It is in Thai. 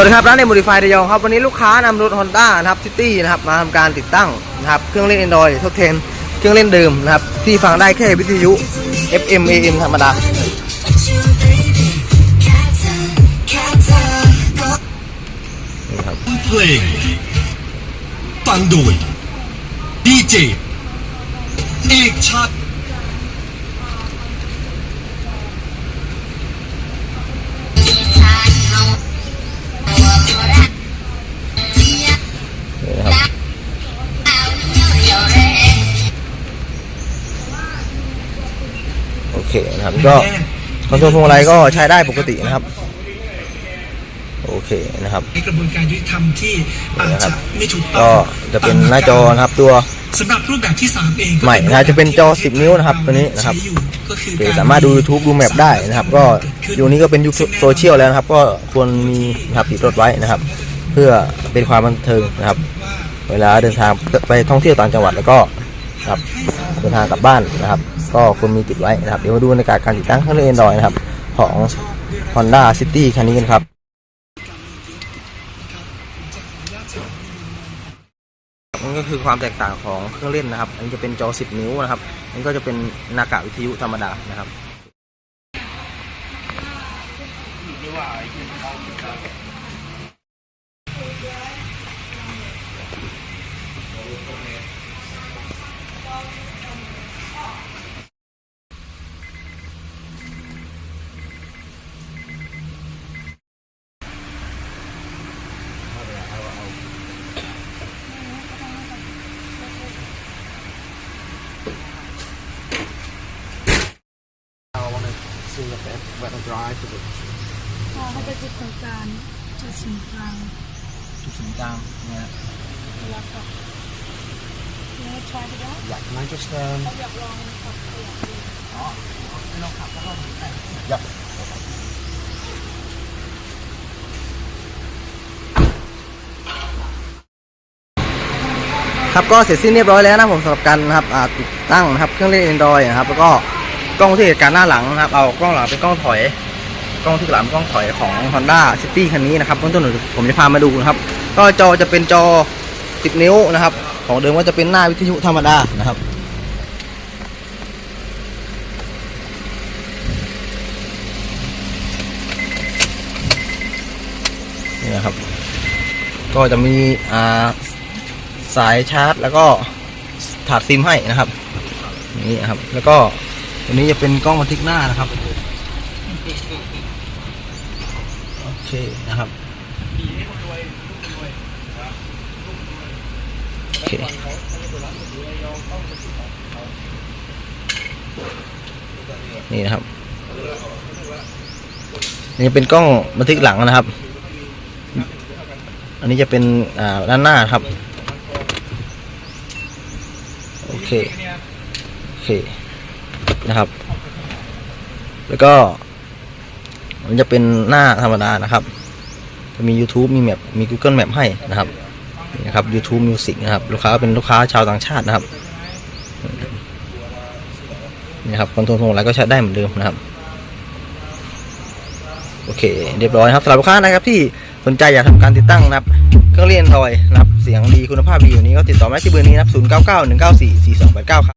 วัสดีครับร้านเอ็ม o ดิฟายระยองครับวันนี้ลูกค้านำรถ Honda นะครับซิตี้นะครับมาทำการติดตั้งนะครับเครื่องเล่น Android ทดแทนเครื่องเล่นเดิมนะครับที่ฟังได้แค่วิทยุ FM AM ธรรมดาเพลงฟังโดยดีเจเอกชัด เคนะครับ ก็คอนโทรลพวงมาลัยก็ใช้ได้ปกตินะครับ โอเคนะครับในกระบวนการยุติธรรมที่อาจจะไม่ถูกต้ก็องจะเป็นหน้าจอนะครับตัวสำหรับรูปแบบที่สามเองก็ใหม่นะจะเป็นจอ 10 นิ้วนะครับตัวนี้นะครับใช้อยู่ก็คือโอเคการสามารถดู YouTube ดูแมปได้นะครับ ก็ยุคนี้ก็เป็นยุคโซเชียลแล้วนะครับ ก็ควรมีนะครับติดรถไว้นะครับ เพื่อเป็นความบันเทิงนะครับ เวลาเดินทางไปท่องเที่ยวต่างจังหวัดแล้วก็ครับเดินทางกลับบ้านนะครับ ก็ควรมีติดไว้นะครับ เดี๋ยวมาดูในการการติดตั้งเครื่องเล่น Android นะครับ ของ Honda City คันนี้กันครับมันก็คือความแตกต่างของเครื่องเล่นนะครับ อันนี้จะเป็นจอ 10 นิ้วนะครับอันนี้ก็จะเป็นนากะวิทยุธรรมดานะครับ พอเขาไปจุดตรงกลางจุดศูนย์กลางจุดศูนย์กลางเนี่ย แล้วก็เนี่ย try it out อยากมันจะเติมเขาอยากลองขับขยับดูอยาก ครับก็เสร็จสิ้นเรียบร้อยแล้วนะผมสำหรับการนะครับติดตั้งนะครับเครื่องเล่น Android นะครับแล้วก็กล้องที่เหตุการณ์หน้าหลังนะครับเอากล้องหลังเป็นกล้องถอย กล้องที่หลังกล้องถอยของ Honda City คันนี้นะครับต้นต้นผมจะพามาดูนะครับ ก็จอจะเป็นจอ 10 นิ้วนะครับ ของเดิมก็จะเป็นหน้าวิทยุธรรมดานะครับนี่นะครับ ก็จะมีอ่า สายชาร์จ แล้วก็ถาดซิมให้นะครับนี่ครับ แล้วก็ตัวนี้จะเป็นกล้องบันทึกหน้านะครับโอเคนะครับโอเคนี่นะครับนี่เป็นกล้องบันทึกหลังนะครับ อันนี้จะเป็นอ่าด้านหน้าครับ โอ เคโอเคนะครับ แล้วก็มันจะเป็นหน้าธรรมดานะครับ จะมี YouTube มีแมปมี Google Map ให้นะครับนะครับ YouTube Music นะครับ ลูกค้าเป็นลูกค้าชาวต่างชาตินะครับนะครับคอนโทรลพวงมาลัยก็ใช้ได้เหมือนเดิมนะครับ โอเค เรียบร้อยครับสำหรับลูกค้านะครับที่สนใจอยากทำการติดตั้งนะครับ เครื่องเล่นทอยนะครับเสียงดีคุณภาพดีอยู่นี้ก็ติดต่อมาที่เบอร์นี้นะครับ0 9 9 1 9 4 4 2 8 9ครับ